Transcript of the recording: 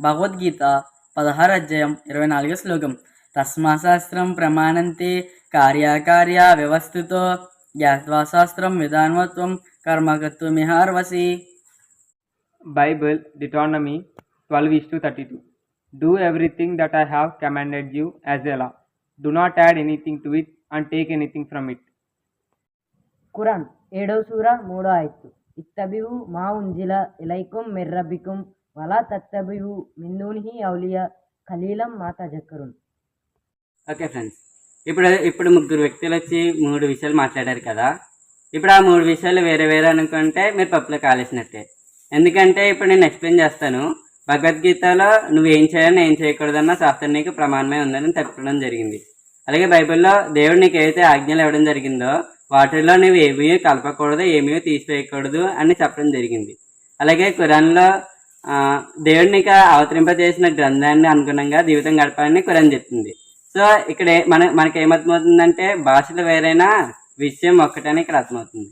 భగవద్గీత పదహారు అధ్యాయం ఇరవై నాలుగో శ్లోకం తస్మాశాస్త్రం ప్రమాణంతే కార్యాకార్య వ్యవస్థితో జ్ఞాత్వా శాస్త్రం విధానవత్వం కర్మకత్వమిహార్వసి Bible, Deuteronomy 12 is to 32. Do everything that I have commanded you as a law. Do not add anything to it and take anything from it. Quran ఏడవ సూర మూడో ఆయత్తు ఇత్తబివు మా ఉంజిల ఇలైకుం మిర్రబికుం వలా తత్తబివు మిందూనిహి ఔలియా ఖలీలం మాతా జక్కరున్. ఓకే ఫ్రెండ్స్ ఇప్పుడు ఇప్పుడు ముగ్గురు వ్యక్తులు వచ్చి మూడు విషయాలు మాట్లాడారు కదా. ఇప్పుడు ఆ మూడు విషయాలు వేరే వేరే అనుకుంటే మీరు పప్పులో కాలేసినట్టే. ఎందుకంటే ఇప్పుడు నేను ఎక్స్ప్లెయిన్ చేస్తాను. భగవద్గీతలో నువ్వు ఏం చేయాలని ఏం చేయకూడదన్న శాస్త్రం నీకు ప్రమాణమే ఉందని చెప్పడం జరిగింది. అలాగే బైబిల్లో దేవుడు నీకు ఏవైతే ఆజ్ఞలు ఇవ్వడం జరిగిందో వాటిల్లో నువ్వు ఏమీ కలపకూడదు ఏమీ తీసివేయకూడదు అని చెప్పడం జరిగింది. అలాగే ఖురాన్లో ఆ, అవతరింపజేసిన గ్రంథాన్ని అనుగుణంగా జీవితం గడపాలని ఖురాన్ చెప్తుంది. సో ఇక్కడ మన మనకి ఏమర్థమవుతుందంటే భాషలు వేరైనా విషయం ఒక్కటని ఇక్కడ అర్థమవుతుంది.